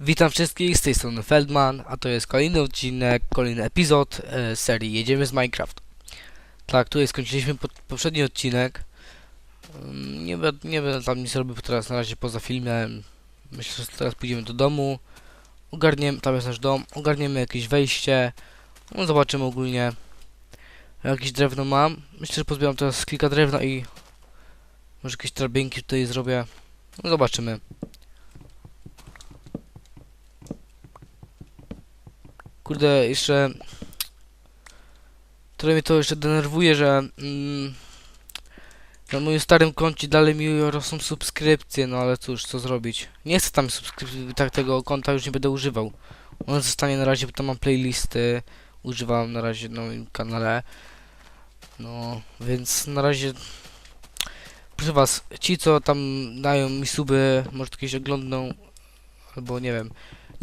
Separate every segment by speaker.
Speaker 1: Witam wszystkich, z tej strony Feldman, a to jest kolejny odcinek, kolejny epizod e, serii Jedziemy z Minecraft. Tak, tutaj skończyliśmy po, poprzedni odcinek. Ym, Nie, nie będę tam nic robił teraz na razie poza filmem. Myślę, że teraz pójdziemy do domu. Ogarniemy, tam jest nasz dom, ogarniemy jakieś wejście. No zobaczymy ogólnie. Jakieś drewno mam. Myślę, że pozbieram teraz kilka drewna i może jakieś drabinki tutaj zrobię. No zobaczymy. Kurde, jeszcze... Trochę mnie to jeszcze denerwuje, że... Mm, na moim starym koncie dalej mi rosną subskrypcje, no ale cóż, co zrobić. Nie chcę tam subskrypcji, tak tego konta już nie będę używał. On zostanie na razie, bo tam mam playlisty. Używam na razie na moim kanale. No, więc na razie... Proszę was, ci co tam dają mi suby, może kiedyś oglądną, albo nie wiem.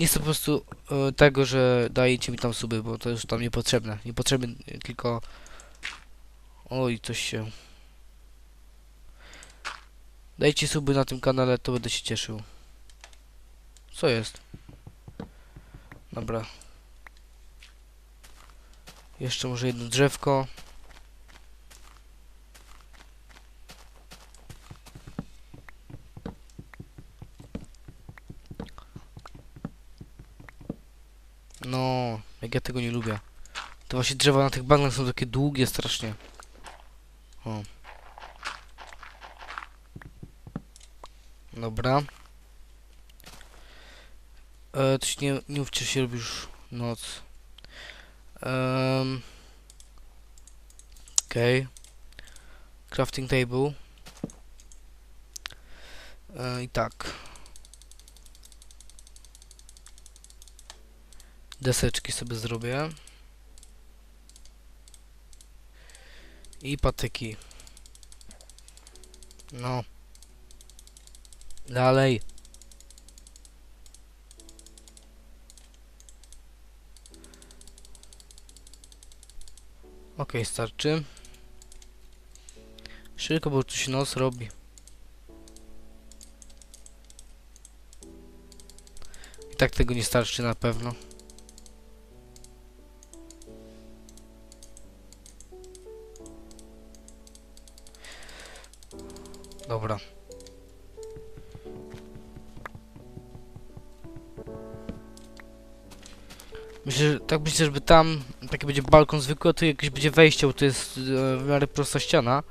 Speaker 1: Nie chcę po prostu e, tego, że dajecie mi tam suby, bo to już tam niepotrzebne. Niepotrzebne e, tylko... Oj, coś się... Dajcie suby na tym kanale, to będę się cieszył. Co jest? Dobra. Jeszcze może jedno drzewko. No, jak ja tego nie lubię. To właśnie drzewa na tych bagnach są takie długie strasznie. O. Dobra. E, to się nie, nie mówcie, że się robi już noc. Um, Okej. Crafting table. E, I tak. Deseczki sobie zrobię. I patyki. No. Dalej. Okej, starczy. Szybko, bo tu się noc robi. I tak tego nie starczy na pewno. Dobra. Myślę, że tak myślę, żeby tam taki będzie balkon zwykły, a tu jakieś będzie wejście, bo to jest e, w miarę prosta ściana.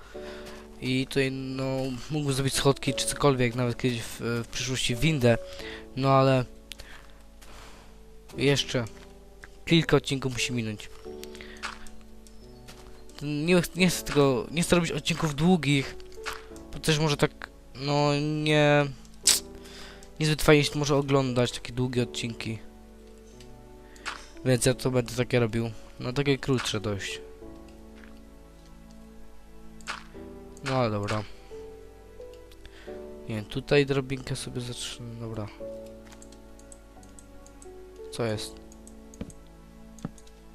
Speaker 1: I tutaj no mógłbym zrobić schodki czy cokolwiek, nawet kiedyś w, w przyszłości windę. No ale jeszcze kilka odcinków musi minąć. Nie, nie chcę tego, nie chcę robić odcinków długich, też może tak, no nie, niezbyt fajnie się może oglądać takie długie odcinki. Więc ja to będę takie robił. No takie krótsze dość. No ale dobra. Nie, tutaj drobinkę sobie zacznę. Dobra. Co jest?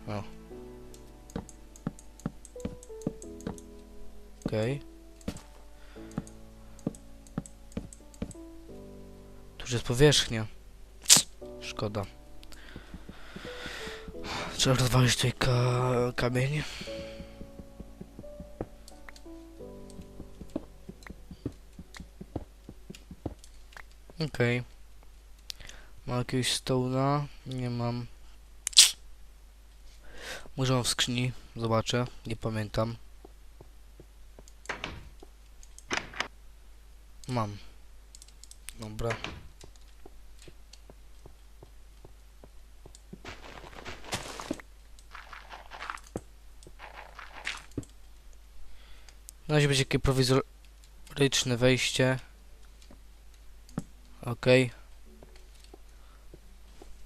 Speaker 1: O. Okej. Tu już jest powierzchnia. Szkoda. Trzeba rozwalić tutaj ka kamień. Okej. Mam jakiegoś stołna? Nie mam. Może mam w skrzyni. Zobaczę. Nie pamiętam. Mam. Dobra. Na razie będzie takie prowizoryczne wejście. Okej.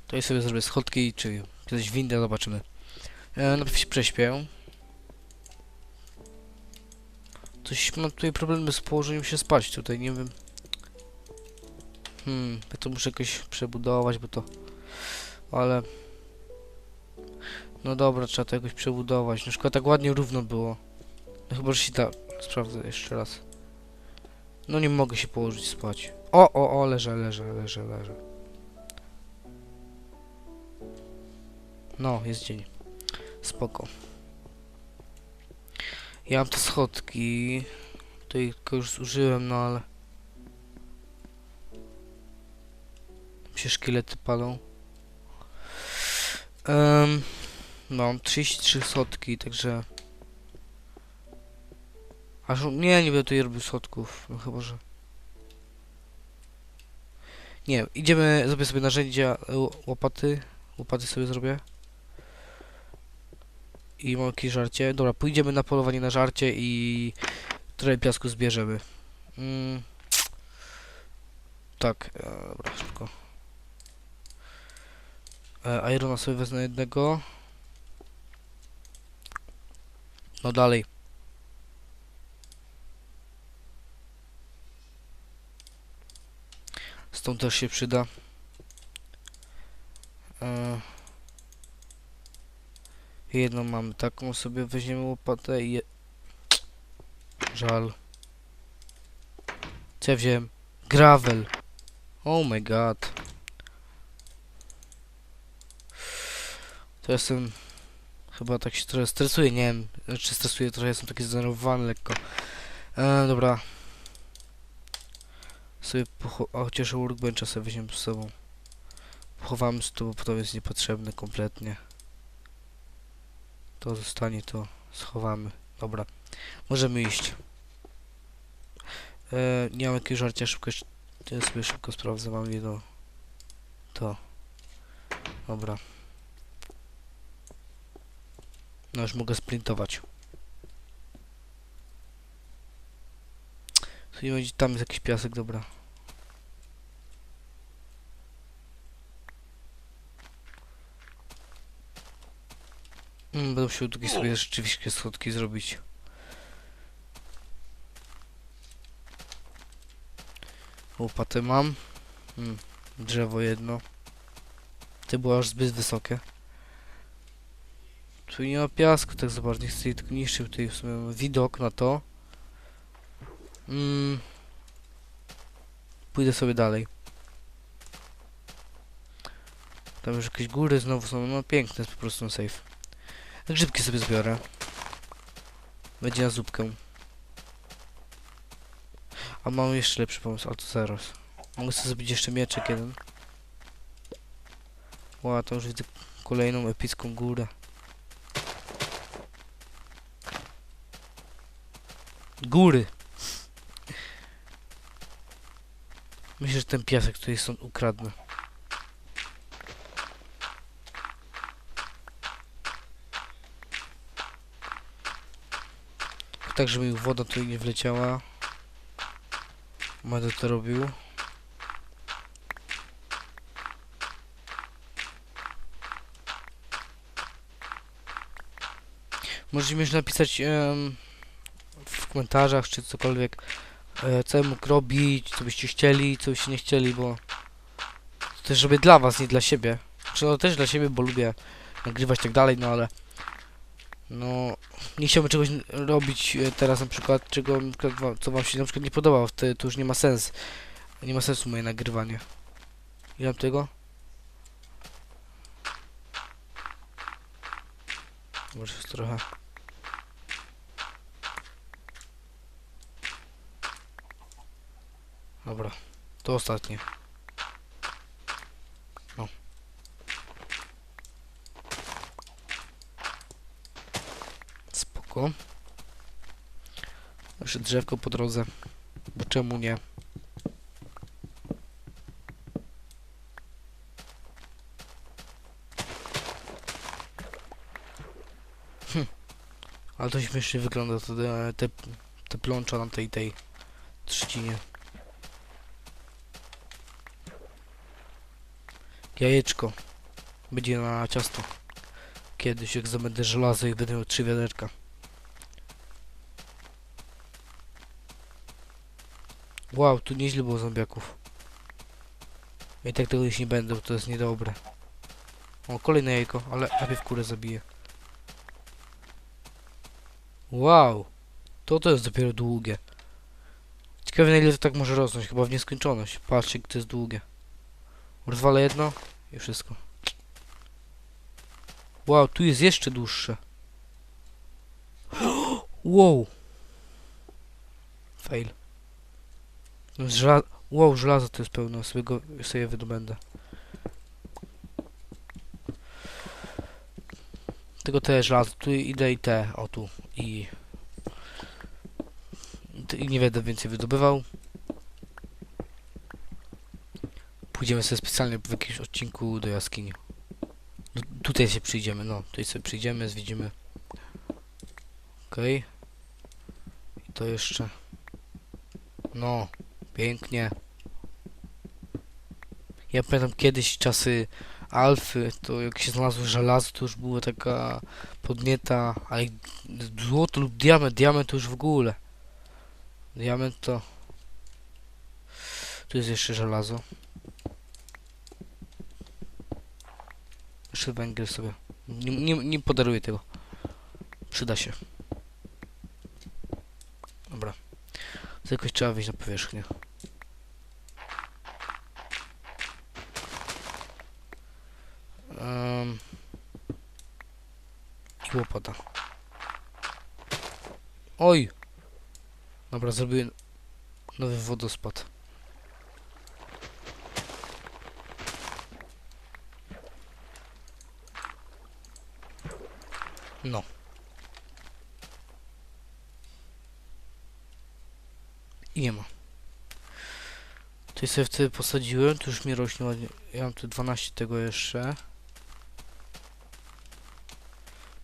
Speaker 1: Tutaj sobie zrobię schodki, czy kiedyś windę, zobaczymy. E, najpierw się prześpię. Coś mam tutaj problemy z położeniem się spać tutaj, nie wiem. Hmm, ja to muszę jakoś przebudować, bo to... Ale... No dobra, trzeba to jakoś przebudować. Na przykład tak ładnie równo było. No chyba, że się da... Sprawdzę jeszcze raz. No nie mogę się położyć spać. O, o, o, leżę, leżę, leżę, leżę. No, jest dzień. Spoko. Ja mam te schodki. Tutaj tylko już zużyłem, no ale... Tam się szkielety palą. Um, mam 33 schodki, także... Aż nie, nie będę tutaj robił schodków, no chyba, że... Nie, idziemy, zrobię sobie narzędzia, e, łopaty, łopaty sobie zrobię. I jakieś żarcie. Dobra, pójdziemy na polowanie na żarcie i trochę piasku zbierzemy. Mm. Tak, e, dobra, szybko. E, Irona sobie wezmę jednego. No dalej. Stąd też się przyda. E, jedną mamy taką, sobie weźmiemy łopatę i... Je... Żal. Co ja wziąłem? Gravel. Oh my god. To jestem... Chyba tak się trochę stresuję, nie wiem, czy stresuję trochę, jestem taki zdenerwowany lekko. E, dobra. Sobie pocho... A chociaż workbencha sobie weźmiemy z sobą. Pochowamy to, bo potem jest niepotrzebne kompletnie. To zostanie, to schowamy. Dobra. Możemy iść. E, nie mam jakiegoś żarcia, szybko. Ja sobie szybko sprawdzę, mam jedno... To. Dobra. No już mogę sprintować. Będzie, tam jest jakiś piasek, dobra. Mm, będę musiał tutaj sobie rzeczywiście schodki zrobić. Łopatę mam. Mm, drzewo jedno. Ty było aż zbyt wysokie. Tu nie ma piasku, tak zobacz, nie chcę tylko niszczył tutaj w sumie widok na to. Mm. Pójdę sobie dalej. Tam już jakieś góry znowu są, no piękne jest po prostu safe. Grzybki sobie zbiorę. Będzie na zupkę. A mam jeszcze lepszy pomysł, ale to zaraz. Mogę sobie zrobić jeszcze mieczek jeden. Ła, to już widzę kolejną epicką górę. Góry. Myślę, że ten piasek tutaj stąd ukradnę. Tak, żeby mi woda tutaj nie wleciała. Będę to robił. Możecie mi napisać em, w komentarzach, czy cokolwiek, co ja mógł robić, co byście chcieli, co byście nie chcieli, bo to też robię dla was, nie dla siebie. Znaczy, no też dla siebie, bo lubię nagrywać tak dalej, no ale no nie chciałbym czegoś robić e, teraz na przykład, czego co wam się na przykład nie podoba, wtedy to już nie ma sens. Nie ma sensu moje nagrywanie. Ile mam tego? Może trochę. Dobra, to ostatnie. No. Spoko. Jeszcze drzewko po drodze. Bo czemu nie? Hm. Ale to śmiesznie wygląda te, te, te plącza na tej tej trzcinie. Jajeczko. Będzie na ciasto. Kiedyś jak zdobędę żelazo i będę miał trzy wiaderka. Wow, tu nieźle było zombiaków. I tak tego jeść nie będę, bo to jest niedobre. O, kolejne jajko, ale najpierw kurę zabiję. Wow, to to jest dopiero długie. Ciekawe na ile to tak może rosnąć, chyba w nieskończoność. Patrzcie, jak to jest długie. Rozwalę jedno i wszystko. Wow, tu jest jeszcze dłuższe. Wow. Fail. No, wow, żelazo to jest pełno, sobie, go, sobie wydobędę. Tylko te żelazo, tu idę i te, o tu, i... I nie będę więcej wydobywał. Pójdziemy sobie specjalnie w jakimś odcinku do jaskini. No, tutaj się przyjdziemy, no, tutaj sobie przyjdziemy, zwiedzimy. Okej. I to jeszcze. No, pięknie. Ja pamiętam kiedyś czasy alfy, to jak się znalazło żelazo, to już była taka podnieta, a jak złoto lub diament, diament to już w ogóle. Diament to... Tu jest jeszcze żelazo. Jeszcze węgiel sobie. Nie, nie, nie podaruję tego. Przyda się. Dobra. To jakoś trzeba wyjść na powierzchnię. Um, I łopata. Oj! Dobra, zrobię nowy wodospad. No. I nie ma. Tu sobie wtedy posadziłem, tu już mi rośnie ładnie. Ja mam tu 12 tego jeszcze.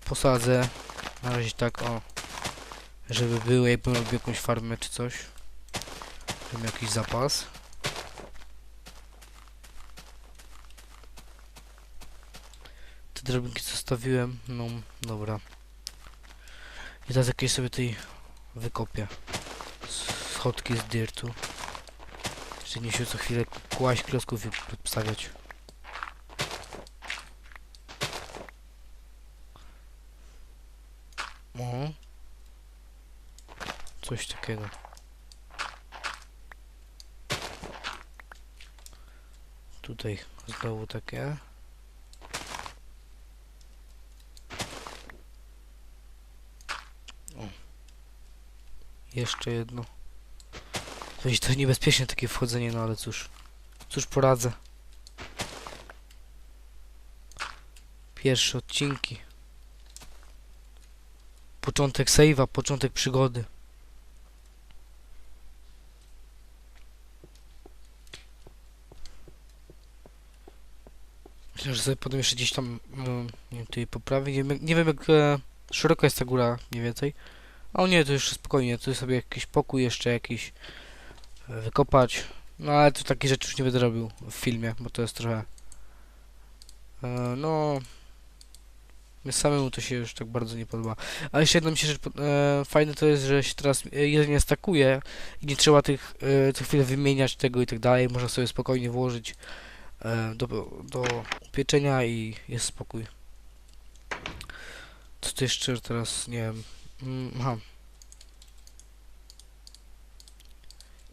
Speaker 1: Posadzę. Na razie tak o. Żeby było, jakbym robił jakąś farmę czy coś. Miał jakiś zapas. Te drobinki zostawiłem. No, dobra. I teraz jakieś sobie tutaj wykopię. Schodki z dirtu. Jeszcze nie się co chwilę kłaść klocków i przedstawiać. O. Coś takiego. Tutaj znowu takie. O. Jeszcze jedno. Jest to niebezpieczne takie wchodzenie, no ale cóż. Cóż poradzę. Pierwsze odcinki. Początek save'a, początek przygody. Myślę, że sobie potem jeszcze gdzieś tam mm, nie wiem, tutaj poprawię. Nie, wiem- nie wiem jak e, szeroka jest ta góra mniej więcej. O nie, to już spokojnie, tu sobie jakiś pokój jeszcze jakiś e, wykopać. No ale to takie rzeczy już nie będę robił w filmie, bo to jest trochę... E, no... Mnie samemu to się już tak bardzo nie podoba. Ale jeszcze jedna mi się rzecz e, fajne to jest, że się teraz e, jedzenie stakuje i nie trzeba tych e, co chwilę wymieniać tego i tak dalej. Można sobie spokojnie włożyć e, do, do pieczenia i jest spokój. Co tu jeszcze teraz, nie wiem. Mm, aha.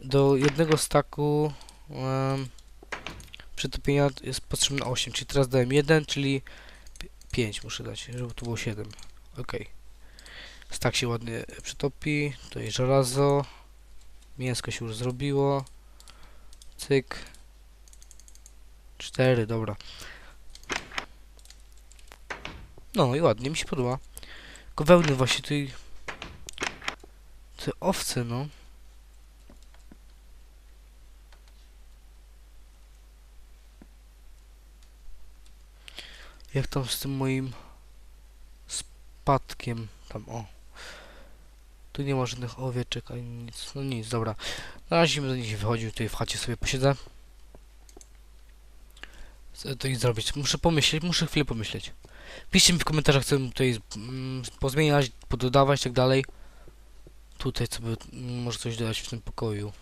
Speaker 1: Do jednego staku um, przetopienia jest potrzebne 8, czyli teraz dałem 1, czyli 5 muszę dać, żeby to było 7. Ok. Stak się ładnie przetopi, tutaj żelazo, mięsko się już zrobiło, cyk, 4, dobra. No i ładnie, mi się podoba. Tylko wełny właśnie tutaj... Te owce, no. Jak tam z tym moim spadkiem, tam o. Tu nie ma żadnych owieczek ani nic, no nic, dobra. Na razie będę nie wychodził, tutaj w chacie sobie posiedzę. To i zrobić? Muszę pomyśleć, muszę chwilę pomyśleć. Piszcie mi w komentarzach, co tutaj mm, pozmieniać, pododawać i tak dalej. Tutaj co by, mm, może coś dodać w tym pokoju.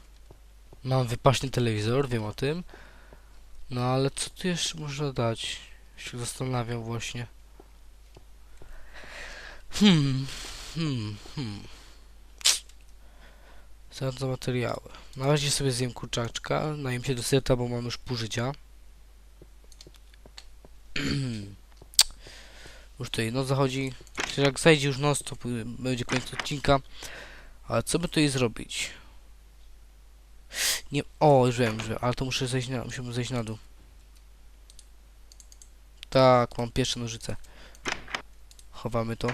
Speaker 1: Mam wypaśny telewizor, wiem o tym. No ale co tu jeszcze można dać? Się zastanawiam właśnie. Hmm, hmm, hmm. Co za materiały? Na razie sobie zjem kurczaczka, najem się do seta, bo mam już pół życia. Już tutaj noc zachodzi. Jak zajdzie już noc, to będzie koniec odcinka. Ale co by tutaj zrobić? Nie. O, już wiem, już wiem, ale to muszę zejść na, musimy zejść na dół. Tak, mam pierwsze nożyce. Chowamy to.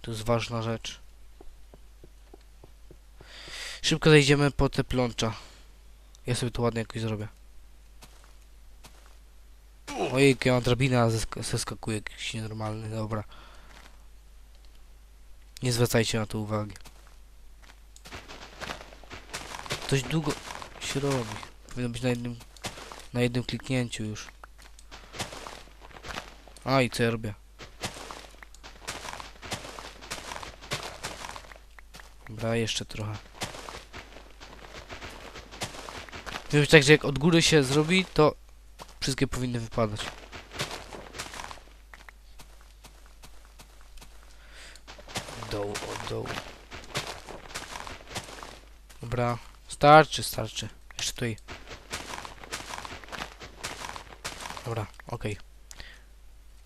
Speaker 1: To jest ważna rzecz. Szybko zejdziemy po te plącza. Ja sobie to ładnie jakoś zrobię. Ojej, ja mam drabinę, a zesk zeskakuje jakiś nienormalny, dobra. Nie zwracajcie na to uwagi. Dość długo się robi. Powinno być na jednym, na jednym kliknięciu już. A i co ja robię? Dobra, jeszcze trochę. Powiem tak, że jak od góry się zrobi, to wszystkie powinny wypadać. Dołu, od dołu. Dobra, starczy, starczy. Jeszcze tutaj. Dobra, okej.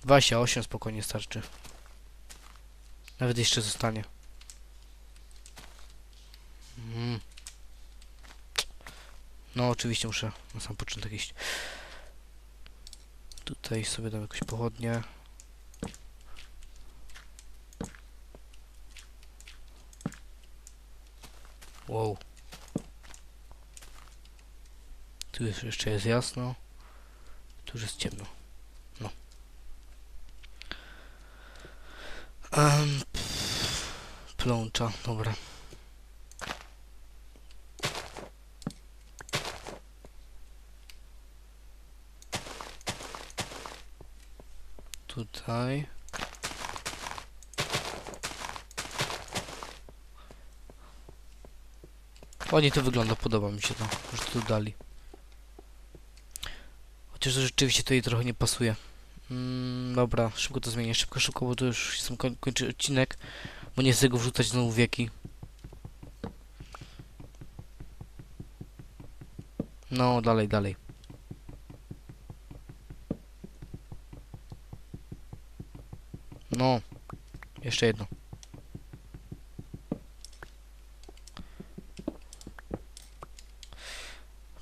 Speaker 1: 28 spokojnie starczy. Nawet jeszcze zostanie. Mm. No oczywiście muszę na sam początek iść. Tutaj sobie dam jakąś pochodnię. Wow. Tu jest, jeszcze jest jasno. Tu już jest ciemno. No. Um, plącza, dobra. Tutaj. Ładnie to wygląda, podoba mi się to, że tu dali. Chociaż to rzeczywiście tutaj trochę nie pasuje. Mm, dobra, szybko to zmienię, szybko, szybko, bo to już jestem koń kończy odcinek, bo nie chcę go wrzucać znowu wieki. No, dalej, dalej. No, jeszcze jedno.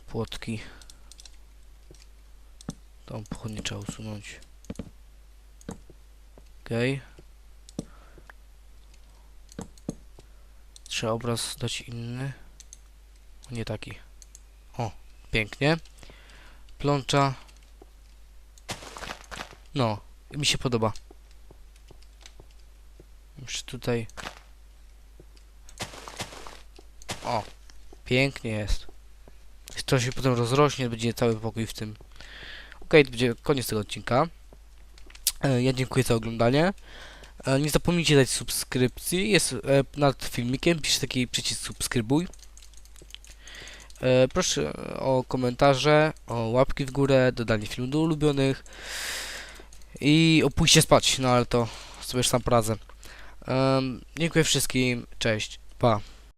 Speaker 1: Płotki. Tą pochodnię trzeba usunąć. Okej. Trzeba obraz dać inny. Nie taki. O, pięknie. Plącza. No, mi się podoba. Już tutaj. O, pięknie jest. To się potem rozrośnie, będzie cały pokój w tym. Okej, to będzie koniec tego odcinka. E, Ja dziękuję za oglądanie. E, Nie zapomnijcie dać subskrypcji. Jest nad filmikiem, pisze taki przycisk subskrybuj. E, Proszę o komentarze, o łapki w górę, dodanie filmu do ulubionych i o pójście spać, no ale to sobie sam poradzę. Em, dziękuję wszystkim, cześć, pa.